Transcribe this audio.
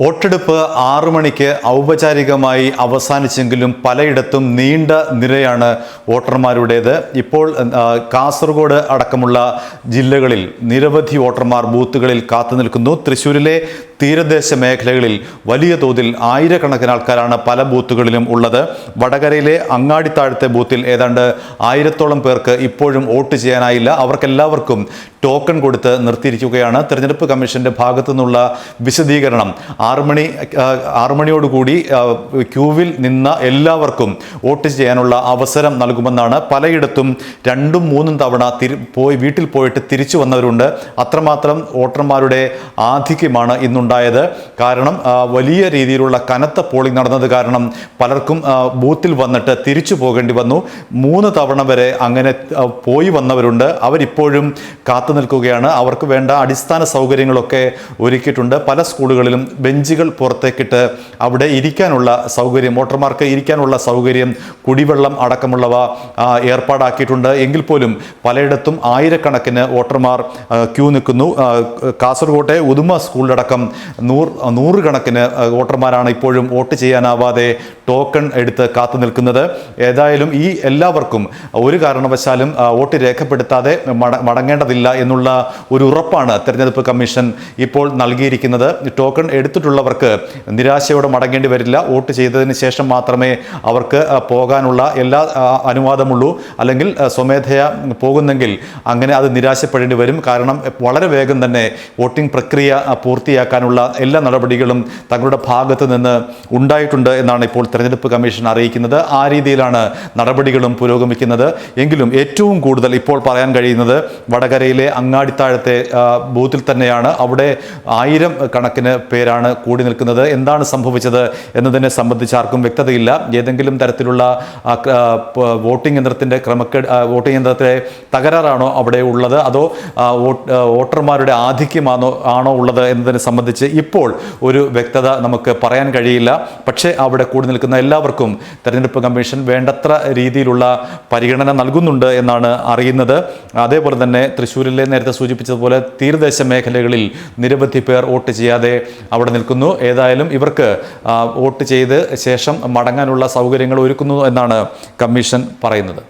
വോട്ടെടുപ്പ് ആറു മണിക്ക് ഔപചാരികമായി അവസാനിച്ചെങ്കിലും പലയിടത്തും നീണ്ട നിരയാണ് വോട്ടർമാരുടേത്. ഇപ്പോൾ കാസർഗോഡ് അടക്കമുള്ള ജില്ലകളിൽ നിരവധി വോട്ടർമാർ ബൂത്തുകളിൽ കാത്തു നിൽക്കുന്നു. തൃശ്ശൂരിലെ തീരദേശ മേഖലകളിൽ വലിയ തോതിൽ ആയിരക്കണക്കിന് ആൾക്കാരാണ് പല ബൂത്തുകളിലും ഉള്ളത്. വടകരയിലെ അങ്ങാടിത്താഴത്തെ ബൂത്തിൽ ഏതാണ്ട് ആയിരത്തോളം പേർക്ക് ഇപ്പോഴും വോട്ട് ചെയ്യാനായില്ല. അവർക്കെല്ലാവർക്കും ടോക്കൺ കൊടുത്ത് നിർത്തിയിരിക്കുകയാണ്. തെരഞ്ഞെടുപ്പ് കമ്മീഷന്റെ ഭാഗത്തു നിന്നുള്ള വിശദീകരണം ആറു മണി ആ, ആറു മണിയോടുകൂടി ക്യൂവിൽ നിന്ന എല്ലാവർക്കും വോട്ട് ചെയ്യാനുള്ള അവസരം നൽകുമെന്നാണ് പലയിടത്തും രണ്ടും മൂന്നും തവണ തിരി പോയി വീട്ടിൽ പോയിട്ട് തിരിച്ചു വന്നവരുണ്ട്. അത്രമാത്രം വോട്ടർമാരുടെ ആധിക്യമാണ് ഇന്നുണ്ടായത്. കാരണം വലിയ രീതിയിലുള്ള കനത്ത പോളിംഗ് നടന്നത് കാരണം പലർക്കും ബൂത്തിൽ വന്നിട്ട് തിരിച്ചു പോകേണ്ടി വന്നു. മൂന്ന് തവണ വരെ അങ്ങനെ പോയി വന്നവരുണ്ട്. അവരിപ്പോഴും കാത്തു നിൽക്കുകയാണ്. അവർക്ക് വേണ്ട അടിസ്ഥാന സൗകര്യങ്ങളൊക്കെ ഒരുക്കിയിട്ടുണ്ട്. പല സ്കൂളുകളിലും ബെഞ്ചുകൾ പുറത്തേക്കിട്ട് അവിടെ ഇരിക്കാനുള്ള സൗകര്യം വോട്ടർമാർക്ക് ഇരിക്കാനുള്ള സൗകര്യം കുടിവെള്ളം അടക്കമുള്ളവ ഏർപ്പാടാക്കിയിട്ടുണ്ട്. എങ്കിൽ പോലും പലയിടത്തും ആയിരക്കണക്കിന് വോട്ടർമാർ ക്യൂ നിൽക്കുന്നു. കാസർകോട്ടെ ഉദുമ സ്കൂളിലടക്കം നൂർ നൂറുകണക്കിന് വോട്ടർമാരാണ് ഇപ്പോഴും വോട്ട് ചെയ്യാനാവാതെ ടോക്കൺ എടുത്ത് കാത്തു നിൽക്കുന്നത്. ഏതായാലും ഈ എല്ലാവർക്കും ഒരു കാരണവശാലും വോട്ട് രേഖപ്പെടുത്താതെ മടങ്ങേണ്ടതില്ല എന്നുള്ള ഒരു ഉറപ്പാണ് തെരഞ്ഞെടുപ്പ് കമ്മീഷൻ ഇപ്പോൾ നൽകിയിരിക്കുന്നത്. ടോക്കൺ എടുത്തിട്ടുള്ളവർക്ക് നിരാശയോടെ മടങ്ങേണ്ടി വരില്ല. വോട്ട് ചെയ്തതിന് ശേഷം മാത്രമേ അവർക്ക് പോകാനുള്ള എല്ലാ അനുവാദമുള്ളൂ. അല്ലെങ്കിൽ സ്വമേധയാ പോകുന്നെങ്കിൽ അങ്ങനെ അത് നിരാശപ്പെടേണ്ടി വരും. കാരണം വളരെ വേഗം തന്നെ വോട്ടിംഗ് പ്രക്രിയ പൂർത്തിയാക്കാനുള്ള എല്ലാ നടപടികളും തങ്ങളുടെ ഭാഗത്ത് നിന്ന് ഉണ്ടായിട്ടുണ്ട് എന്നാണ് ഇപ്പോൾ തെരഞ്ഞെടുപ്പ് കമ്മീഷൻ അറിയിക്കുന്നത്. ആ രീതിയിലാണ് നടപടികളും പുരോഗമിക്കുന്നത്. എങ്കിലും ഏറ്റവും കൂടുതൽ ഇപ്പോൾ പറയാൻ കഴിയുന്നത് വടകരയിലെ അങ്ങാടിത്താഴത്തെ ബൂത്തിൽ തന്നെയാണ്. അവിടെ ആയിരം കണക്കിന് പേരാണ് കൂടി നിൽക്കുന്നത്. എന്താണ് സംഭവിച്ചത് എന്നതിനെ സംബന്ധിച്ച് ആർക്കും വ്യക്തതയില്ല. ഏതെങ്കിലും തരത്തിലുള്ള വോട്ടിംഗ് യന്ത്രത്തിന്റെ ക്രമക്കേട് വോട്ടിംഗ് യന്ത്രത്തിലെ തകരാറാണോ അവിടെ ഉള്ളത്? അതോ വോട്ടർമാരുടെ ആധിക്യമാണോ ആണോ ഉള്ളത് എന്നതിനെ സംബന്ധിച്ച് ഇപ്പോൾ ഒരു വ്യക്തത നമുക്ക് പറയാൻ കഴിയില്ല. പക്ഷേ അവിടെ കൂടി നിൽക്കുന്ന എല്ലാവർക്കും തെരഞ്ഞെടുപ്പ് കമ്മീഷൻ വേണ്ടത്ര രീതിയിലുള്ള പരിഗണന നൽകുന്നുണ്ട് എന്നാണ് അറിയുന്നത്. അതേപോലെ തന്നെ തൃശ്ശൂരിലെ നേരത്തെ സൂചിപ്പിച്ചതുപോലെ തീരദേശ മേഖലകളിൽ നിരവധി പേർ വോട്ട് ചെയ്യാതെ അവിടെ നിൽക്കുന്നു. ഏതായാലും ഇവർക്ക് വോട്ട് ചെയ്ത് ശേഷം മടങ്ങാനുള്ള സൗകര്യങ്ങൾ ഒരുക്കുന്നു എന്നാണ് കമ്മീഷൻ പറയുന്നത്.